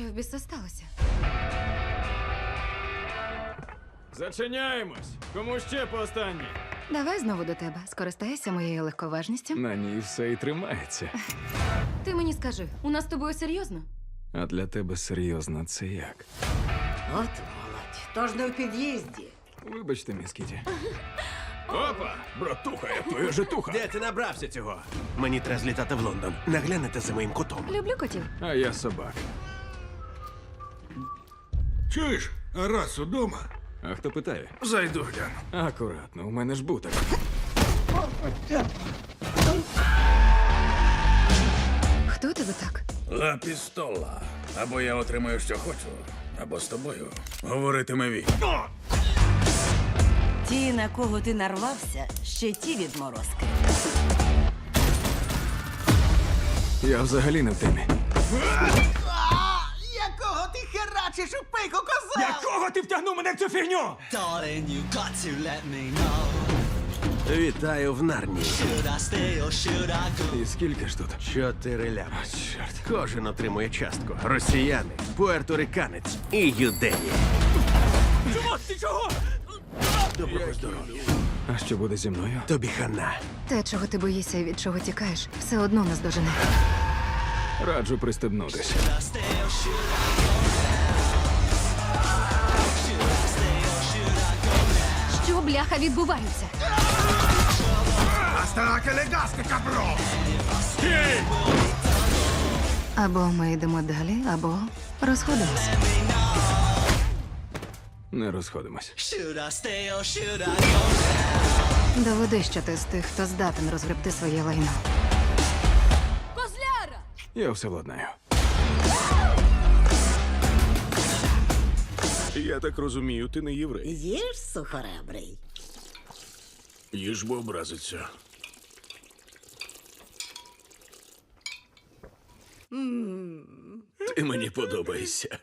Що в біса сталося? Зачиняємось. Кому ще по останній? Давай знову до тебе. Скористайся моєю легковажністю. На ній все і тримається. Ти мені скажи, у нас з тобою серйозно? А для тебе серйозно це як? От молодь. Тож не у під'їзді. Вибачте, міс Опа! Братуха, я твоя житуха. Де ти набрався цього? Мені треба злітати в Лондон. Наглянете за моїм котом. Люблю котів. А я собак. Чуєш, а раз удома? А хто питає? Зайду гляну. Акуратно, у мене ж буток. Хто тебе так? Ла пістола. Або я отримаю, що хочу, або з тобою говоритиме він. Ті, на кого ти нарвався, ще ті відморозки. Я взагалі не в темі. Мене в цю фігню? Вітаю в go? І скільки ж тут? Чотири лями. Чорт. Кожен отримує частку. Росіяни, пуерториканець і юдеї. Чого? Ти чого? Доброго здоров'я. А що буде зі мною? Тобі хана. Те, чого ти боїшся і від чого тікаєш, все одно нас дожене. Раджу пристебнутись. Бляха відбувається? Або ми йдемо далі, або розходимося. Не розходимось. Доведи, що ти з тих, хто здатен розгребти своє лайно. Я все владнаю. Я так розумію, ти не єврей. Їж сухоребрий. Їж бо образиться. Ти мені подобаєшся.